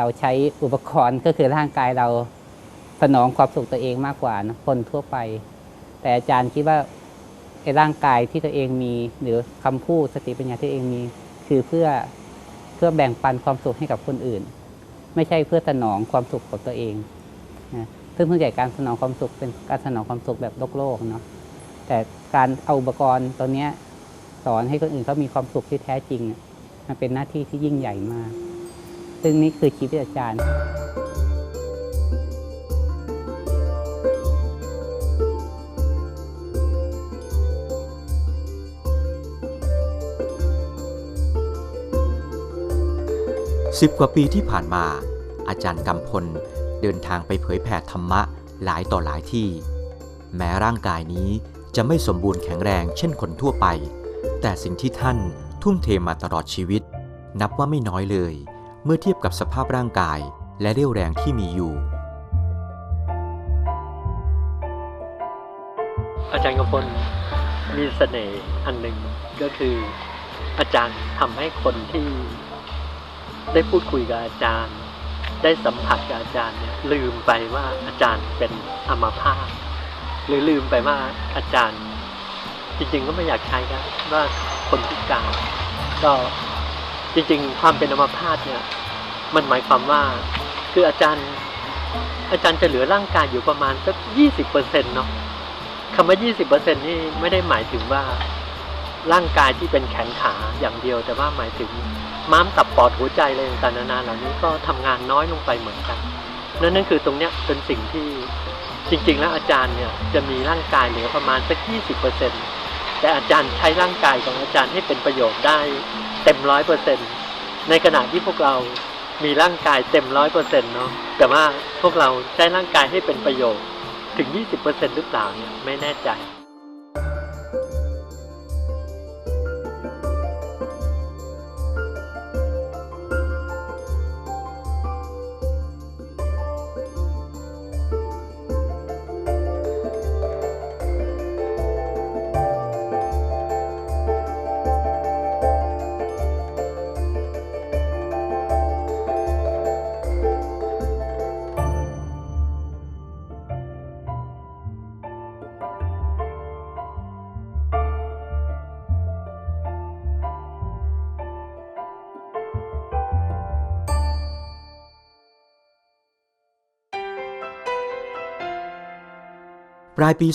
เราใช้อุปกรณ์ก็คือร่างกายเราสนองความสุขตัวเองมากกว่านะคนทั่วไป แต่อาจารย์คิดว่าไอ้ร่างกายที่ตัวเองมี หรือคำพูดสติปัญญาที่ตัวเองมี คือเพื่อเพื่อแบ่งปันความสุขให้กับคนอื่น ไม่ใช่เพื่อสนองความสุขของตัวเองนะซึ่งเพื่อใหญ่การสนองความสุขเป็นการสนองความสุขแบบโลกโลกเนาะแต่การเอาอุปกรณ์ตัวเนี้ยสอนให้คนอื่นเขามีความสุขที่แท้จริง มันเป็นหน้าที่ที่ยิ่งใหญ่มาก ซึ่งนี่คือชีวิตอาจารย์ สิบกว่าปีที่ผ่านมา อาจารย์กำพลเดินทางไปเผยแผ่ธรรมะหลายต่อหลายที่ แม้ร่างกายนี้จะไม่สมบูรณ์แข็งแรงเช่นคนทั่วไป แต่สิ่งที่ท่านทุ่มเทมาตลอดชีวิต นับว่าไม่น้อยเลย เมื่อเทียบกับสภาพร่างกายและเรี่ยวแรงที่มีอยู่ อาจารย์กำพลมีเสน่ห์อันหนึ่งก็คือ อาจารย์ทำให้คนที่ได้พูดคุยกับอาจารย์ ได้สัมผัสกับอาจารย์เนี่ยลืมไปว่าอาจารย์เป็นอัมพาตหรือลืมไปว่าอาจารย์ จริงๆก็ไม่อยากใช้กันว่าคนพิการก็ จริงๆ ความเป็นอมพาตเนี่ย มันหมายความว่า คืออาจารย์ อาจารย์จะเหลือร่างกายอยู่ประมาณสักยี่สิบเปอร์เซ็นต์เนาะคำว่า20%นี่ไม่ได้หมายถึงว่า ร่างกายที่เป็นแขนขาอย่างเดียว แต่ว่าหมายถึงม้ามตับปอดหัวใจอะไรต่างๆนานาเหล่านี้ก็ทำงานน้อยลงไปเหมือนกันนั่นนั่นคือตรงเนี้ยเป็นสิ่งที่จริง ๆ แล้วอาจารย์เนี่ยจะมีร่างกายเหลือประมาณสัก20% แต่อาจารย์ใช้ร่างกายของอาจารย์ให้เป็นประโยชน์ได้เต็มร้อยเปอร์เซ็นในขณะที่พวกเรามีร่างกายเต็มร้อยเปอร์เซ็นต์เนาะแต่ว่าพวกเราใช้ร่างกายให้เป็นประโยชน์ถึงยี่สิบเปอร์เซ็นหรือเปล่าเนี่ยไม่แน่ใจ ปลายปี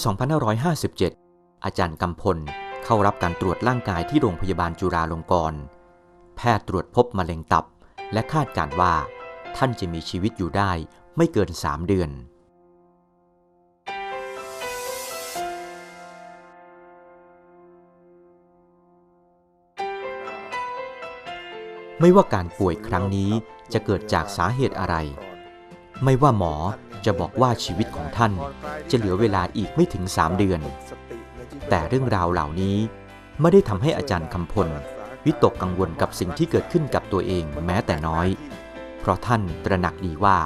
2557 อาจารย์กำพลเข้ารับการตรวจร่างกายที่โรงพยาบาลจุฬาลงกรณ์ แพทย์ตรวจพบมะเร็งตับ และคาดการว่า ท่านจะมีชีวิตอยู่ได้ไม่เกิน 3 เดือน ไม่ว่าการป่วยครั้งนี้จะเกิดจากสาเหตุอะไร ไม่ว่าหมอ จะบอกว่าชีวิตของท่านจะเหลือเวลาอีกไม่ถึง3เดือน แต่เรื่องราวเหล่านี้ไม่ได้ทำให้อาจารย์คำพล วิตกกังวลกับสิ่งที่เกิดขึ้นกับตัวเองแม้แต่น้อย เพราะท่านตระหนักดีว่า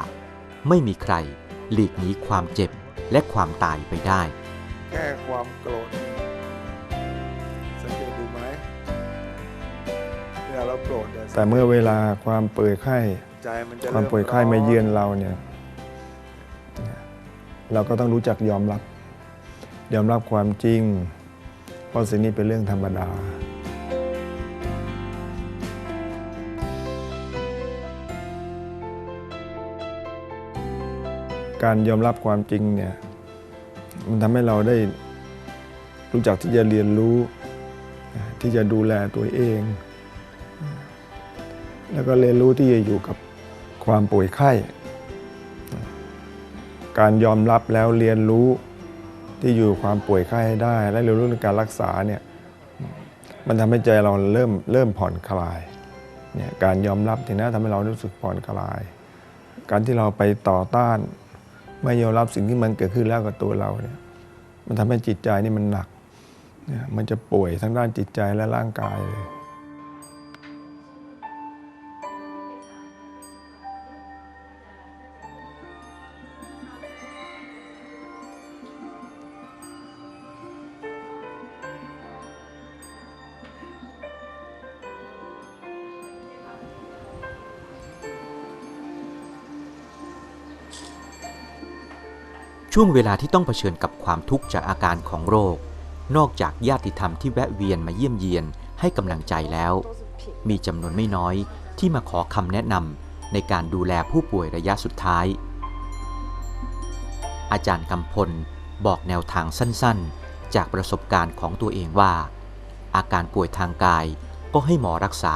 ไม่มีใครหลีกหนีความเจ็บและความตายไปได้ แค่ความโกรธสังเกตดูไหมเวลาเราโกรธเนี่ยแต่เมื่อเวลาความป่วยไข้ใจมันจะความป่วยไข้มาเยือนเราเนี่ย เราก็ต้องรู้จักยอมรับ ยอมรับความจริง เพราะสิ่งนี้เป็นเรื่องธรรมดา การยอมรับความจริงเนี่ยมันทำให้เราได้รู้จักที่จะเรียนรู้ ที่จะดูแลตัวเอง แล้วก็เรียนรู้ที่จะอยู่กับความป่วยไข้ การยอมรับแล้วเรียนรู้ที่อยู่ความป่วยไข้ให้ได้ และเรียนรู้เรื่องการรักษาเนี่ยมันทำให้ใจเราเริ่มเริ่มผ่อนคลายเนี่ยการยอมรับถึงนะทำให้เรารู้สึกผ่อนคลาย การที่เราไปต่อต้าน ไม่ยอมรับสิ่งที่มันเกิดขึ้นแล้วกับตัวเราเนี่ยมันทำให้จิตใจนี่มันหนักเนี่ยมันจะป่วยทั้งด้านจิตใจและร่างกายเลย ช่วงเวลาที่ต้องเผชิญกับความทุกข์จากอาการของโรค นอกจากญาติธรรมที่แวะเวียนมาเยี่ยมเยียนให้กำลังใจแล้ว มีจำนวนไม่น้อยที่มาขอคำแนะนำในการดูแลผู้ป่วยระยะสุดท้าย อาจารย์กำพลบอกแนวทางสั้นๆ จากประสบการณ์ของตัวเองว่า อาการป่วยทางกายก็ให้หมอรักษา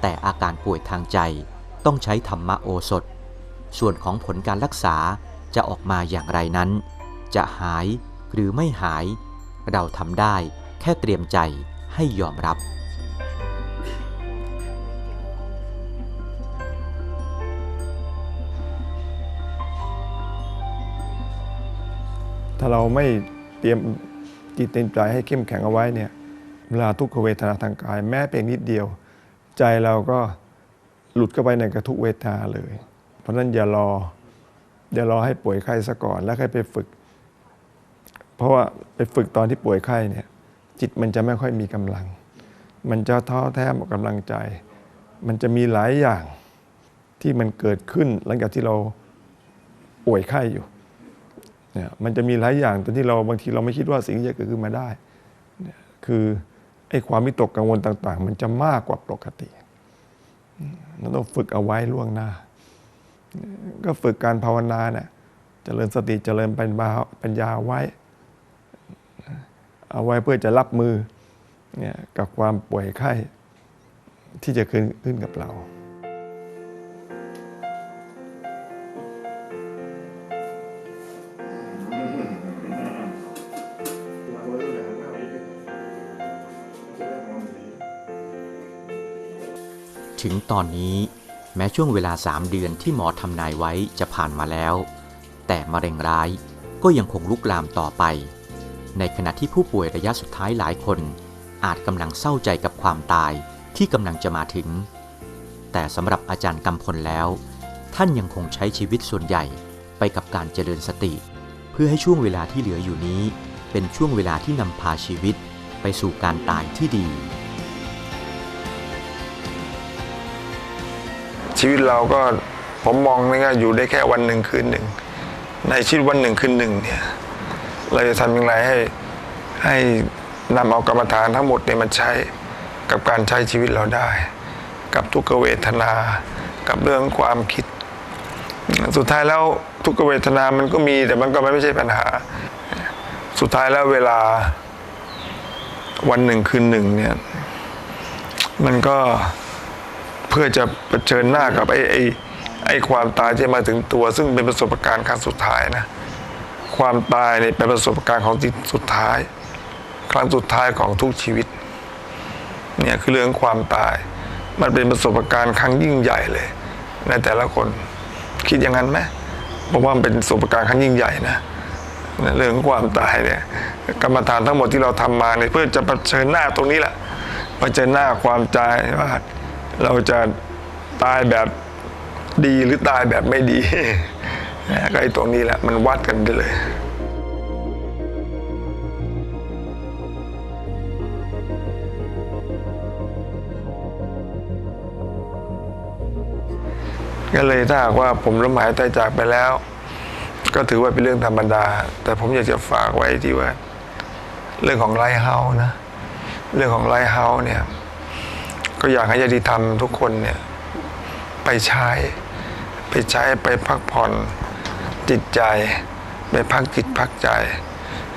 แต่อาการป่วยทางใจต้องใช้ธรรมโอสถ ส่วนของผลการรักษา จะออกมาอย่างไรนั้น จะหายหรือไม่หาย เราทำได้แค่เตรียมใจให้ยอมรับ ถ้าเราไม่เตรียมจิตเตรียมใจให้เข้มแข็งเอาไว้เนี่ยเวลาทุกขเวทนาทางกาย แม้เพียงนิดเดียว ใจเราก็หลุดเข้าไปในกระทุกเวทนาเลย เพราะฉะนั้นอย่ารอ อย่ารอให้ป่วยไข้ซะก่อน แล้วค่อยไปฝึก เพราะว่าไปฝึกตอนที่ป่วยไข้เนี่ย จิตมันจะไม่ค่อยมีกำลัง มันจะท้อแท้หมดกำลังใจ มันจะมีหลายอย่างที่มันเกิดขึ้นหลังจากที่เราป่วยไข้อยู่เนี่ยมันจะมีหลายอย่างแต่ที่เราบางทีเราไม่คิดว่าสิ่งที่จะเกิดขึ้นมาได้เนี่ยคือไอ้ความวิตกกังวลต่าง ๆ มันจะมากกว่าปกติเราต้องฝึกเอาไว้ล่วงหน้า ก็ฝึกการภาวนาเนี่ยเจริญสติเจริญปัญญาปัญญาไว้ เอาไว้เพื่อจะรับมือเนี่ยกับความป่วยไข้ที่จะขึ้นขึ้นกับเราถึงตอนนี้ แม้ช่วงเวลา 3 เดือนที่หมอทำนายไว้จะผ่านมาแล้ว แต่มะเร็งร้ายก็ยังคงลุกลามต่อไป ในขณะที่ผู้ป่วยระยะสุดท้ายหลายคน อาจกำลังเศร้าใจกับความตายที่กำลังจะมาถึง แต่สำหรับอาจารย์กำพลแล้ว ท่านยังคงใช้ชีวิตส่วนใหญ่ไปกับการเจริญสติ เพื่อให้ช่วงเวลาที่เหลืออยู่นี้ เป็นช่วงเวลาที่นำพาชีวิตไปสู่การตายที่ดี ชีวิตเราก็ผมมองง่ายๆอยู่ได้แค่วันหนึ่งคืนหนึ่ง ในชีวิตวันหนึ่งคืนหนึ่งเนี่ยเราจะทำอย่างไรให้ให้นำเอากรรมฐานทั้งหมดเนี่ยมันใช้กับการใช้ชีวิตเราได้ กับทุกเวทนา กับเรื่องความคิด สุดท้ายแล้วทุกเวทนามันก็มีแต่มันก็ไม่ใช่ปัญหา สุดท้ายแล้วเวลาวันหนึ่งคืนหนึ่งเนี่ย มันก็ เพื่อจะเผชิญหน้ากับไอ้ไอ้ไอ้ความตายที่มาถึงตัว ซึ่งเป็นประสบการณ์ครั้งสุดท้ายนะ ความตายเนี่ยเป็นประสบการณ์ของที่สุดท้าย ครั้งสุดท้ายของทุกชีวิต เนี่ยคือเรื่องความตาย มันเป็นประสบการณ์ครั้งยิ่งใหญ่เลย ในแต่ละคนคิดอย่างนั้นไหมผมว่ามันเป็นประสบการณ์ครั้งยิ่งใหญ่นะเรื่องความตายเนี่ยกรรมฐานทั้งหมดที่เราทำมาเนี่ยเพื่อจะเผชิญหน้าตรงนี้แหละเผชิญหน้าความตายว่า เราจะตายแบบดีหรือตายแบบไม่ดีนะก็ไอ้ตรงนี้แหละมันวัดกันได้เลยก็เลยถ้าหากว่าผมล้มหายตายจากไปแล้ว ก็ถือว่าเป็นเรื่องธรรมดา แต่ผมอยากจะฝากไว้ที่ว่า เรื่องของไลท์เฮาส์นะ เรื่องของไลท์เฮาส์เนี่ย ก็อยากให้ญาติธรรมทุกคนเนี่ยไปใช้ ไปใช้ไปพักผ่อนจิตใจ ไปพักจิตพักใจ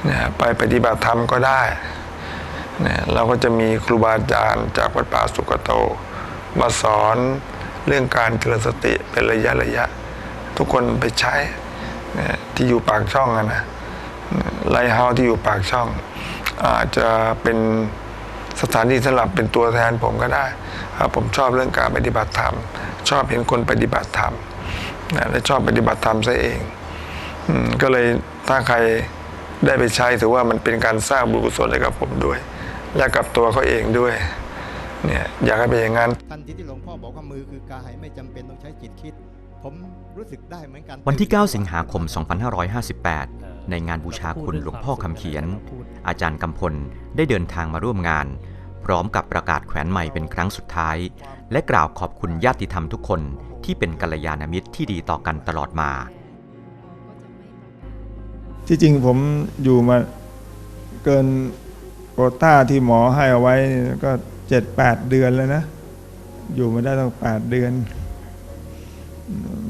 เนี่ยไปปฏิบัติธรรมก็ได้เนี่ยเราก็จะมีครูบาอาจารย์จากวัดป่าสุกโต มาสอนเรื่องการเจริญสติเป็นระยะระยะ ทุกคนไปใช้เนี่ยที่อยู่ปากช่องนะไลท์เฮาที่อยู่ปากช่อง อาจจะเป็น สถานีสำหรับเป็นตัวแทนผมก็ได้ผมชอบเรื่องการปฏิบัติธรรม ชอบเห็นคนปฏิบัติธรรมนะและชอบปฏิบัติธรรมซะเองอก็เลยถ้าใครได้ไปใช้ถือว่ามันเป็นการสร้างบุญกุศลให้กับผมด้วย และกับตัวเขาเองด้วยเนี่ยอยากให้เป็นอย่างนั้นทันทีที่หลวงพ่อบอกว่ามือคือกายไม่จำเป็นต้องใช้จิตคิด ผมรู้สึกได้เหมือนกัน วันที่ 9 สิงหาคม 2558 ในงานบูชาคุณหลวงพ่อคำเขียน อาจารย์กำพลได้เดินทางมาร่วมงาน พร้อมกับประกาศแขวนใหม่เป็นครั้งสุดท้าย และกล่าวขอบคุณญาติธรรมทุกคนที่เป็นกัลยาณมิตรที่ดีต่อกันตลอดมา ที่จริงผมอยู่มาเกินโควต้าที่หมอให้เอาไว้ก็เจ็ดแปดเดือนแล้วนะ อยู่มาได้ตั้งแปดเดือน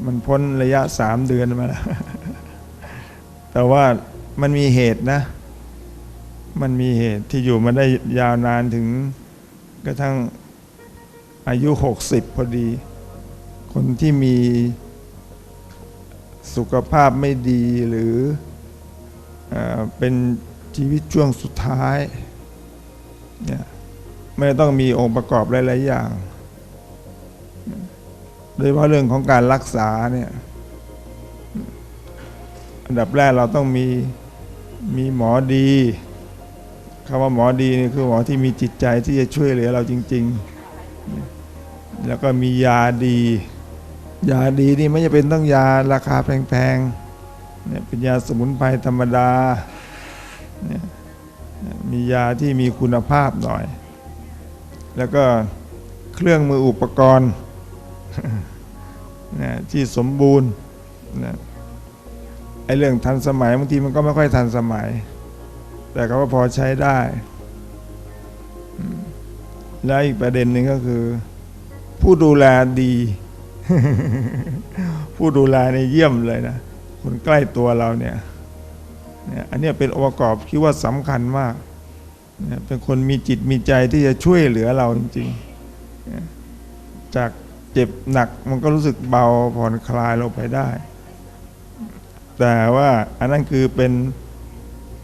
มันพ้นระยะสามเดือนมาแล้วแต่ว่ามันมีเหตุนะ มันมีเหตุที่อยู่มาได้ยาวนานถึงกระทั่งอายุหกสิบพอดี คนที่มีสุขภาพไม่ดีหรือเอเป็นชีวิตช่วงสุดท้ายเนี่ยไม่ต้องมีองค์ประกอบหลาย ๆ อย่าง โดยเฉพาะเรื่องของการรักษาเนี่ยอันดับแรกเราต้องมีมีหมอดีคำว่าหมอดีนี่คือหมอที่มีจิตใจที่จะช่วยเหลือเราจริง ๆ แล้วก็มียาดี ยาดีนี่ไม่จะเป็นต้องยาราคาแพงๆเนี่ยเป็นยาสมุนไพรธรรมดาเนี่ยมียาที่มีคุณภาพหน่อย แล้วก็เครื่องมืออุปกรณ์ นะที่สมบูรณ์นะไอ้เรื่องทันสมัยบางทีมันก็ไม่ค่อยทันสมัย แต่ก็พอใช้ได้ แล้วอีกประเด็นหนึ่งก็คือ ผู้ดูแลดี ผู้ดูแลในยเยี่ยมเลยนะคนใกล้ตัวเราเนี่ยเนี่ยอันนี้เป็นองค์ประกอบคิดว่าสำคัญมากเนี่ยเป็นคนมีจิตมีใจที่จะช่วยเหลือเราจริงๆจาก เจ็บหนักมันก็รู้สึกเบาผ่อนคลายลงไปได้ แต่ว่าอันนั้นคือเป็น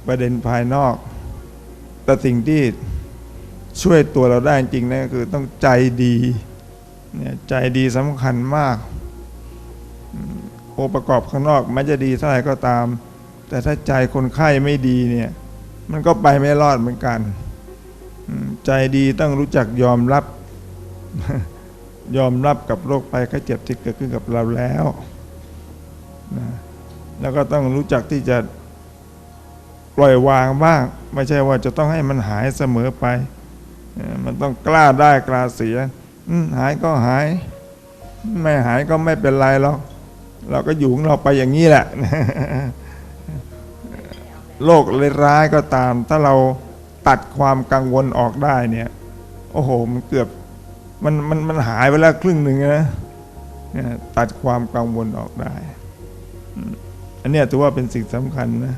ประเด็นภายนอก แต่สิ่งที่ช่วยตัวเราได้จริงๆนะคือต้องใจดีเนี่ยใจดีสำคัญมากอืมองค์ประกอบข้างนอกแม้จะดีเท่าไหร่ก็ตาม แต่ถ้าใจคนไข้ไม่ดีเนี่ย มันก็ไปไม่รอดเหมือนกัน ใจดีต้องรู้จักยอมรับ ยอมรับกับโรคภัยไข้เจ็บที่เกิดขึ้นกับเราแล้วนะแล้วก็ต้องรู้จักที่จะปล่อยวางบ้าง ไม่ใช่ว่าจะต้องให้มันหายเสมอไป มันต้องกล้าได้กล้าเสียหายก็หาย ไม่หายก็ไม่เป็นไรหรอกเราก็อยู่ของเราไปอย่างนี้แหละโรคร้ายก็ตาม ถ้าเราตัดความกังวลออกได้เนี่ย โอ้โห มันเกือบ มันมันมันหายไปแล้วครึ่งหนึ่งนะเนี่ยตัดความกังวลออกได้ อันนี้ถือว่าเป็นสิ่งสำคัญนะ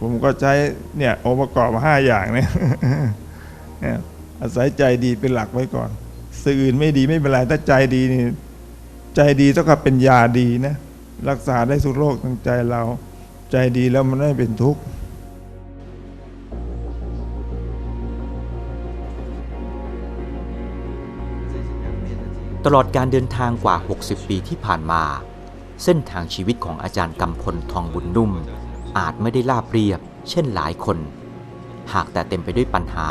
ผมก็ใช้เนี่ยองค์ประกอบห้าอย่างเนี่ยอาศัยใจดีเป็นหลักไว้ก่อนสื่ออื่นไม่ดีไม่เป็นไรถ้าใจดีนี่ใจดีเท่ากับเป็นยาดีนะ รักษาได้สุกโรคทางใจเรา ใจดีแล้วมันไม่เป็นทุกข์ ลอดการเดินทางกว่า 60 ปีที่ผ่านมา เส้นทางชีวิตของอาจารย์กำพลทองบุญนุ่ม อาจไม่ได้ราบเรียบ เช่นหลายคน หากแต่เต็มไปด้วยปัญหา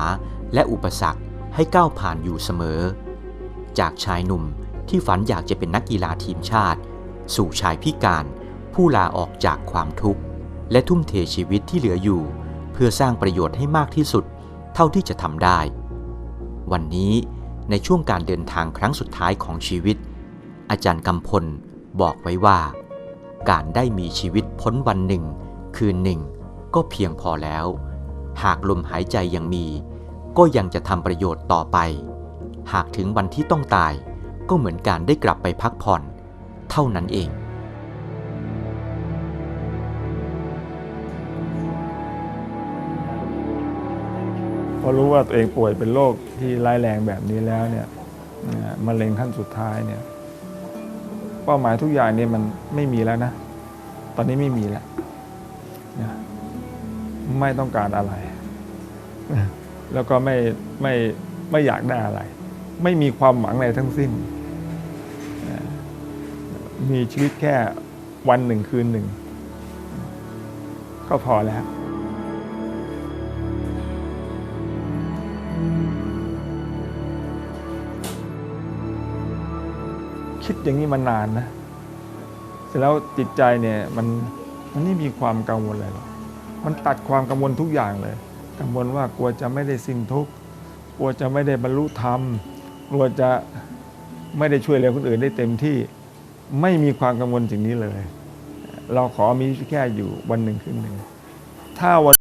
และอุปสรรคให้ก้าวผ่านอยู่เสมอ จากชายหนุ่มที่ฝันอยากจะเป็นนักกีฬาทีมชาติ สู่ชายพิการ ผู้ลาออกจากความทุกข์ และทุ่มเทชีวิตที่เหลืออยู่ เพื่อสร้างประโยชน์ให้มากที่สุด เท่าที่จะทำได้ วันนี้ ในช่วงการเดินทางครั้งสุดท้ายของชีวิต อาจารย์กำพลบอกไว้ว่า การได้มีชีวิตพ้นวันหนึ่ง คืนหนึ่ง ก็เพียงพอแล้ว หากลมหายใจยังมี ก็ยังจะทำประโยชน์ต่อไป หากถึงวันที่ต้องตาย ก็เหมือนการได้กลับไปพักผ่อน เท่านั้นเอง พอรู้ว่าตัวเองป่วยเป็นโรคที่ร้ายแรงแบบนี้แล้วเนี่ยมะเร็งขั้นสุดท้ายเนี่ยเป้าหมายทุกอย่างเนี่ยมันไม่มีแล้วนะ ตอนนี้ไม่มีแล้วนะไม่ต้องการอะไร แล้วก็ไม่ไม่ไม่อยากได้อะไร ไม่มีความหวังอะไรทั้งสิ้น มีชีวิตแค่วันหนึ่งคืนหนึ่ง ก็พอแล้ว คิดอย่างนี้มานานนะ เสร็จแล้วจิตใจเนี่ยมันมันไม่มีความกังวลอะไรหรอกมันตัดความกังวลทุกอย่างเลย กังวลว่ากลัวจะไม่ได้สิ้นทุกข์กลัวจะไม่ได้บรรลุธรรม กลัวจะไม่ได้ช่วยเหลือคนอื่นได้เต็มที่ไม่มีความกังวลสิ่งนี้เลย เราขอมีแค่อยู่วันหนึ่งคืนหนึ่งถ้าวัน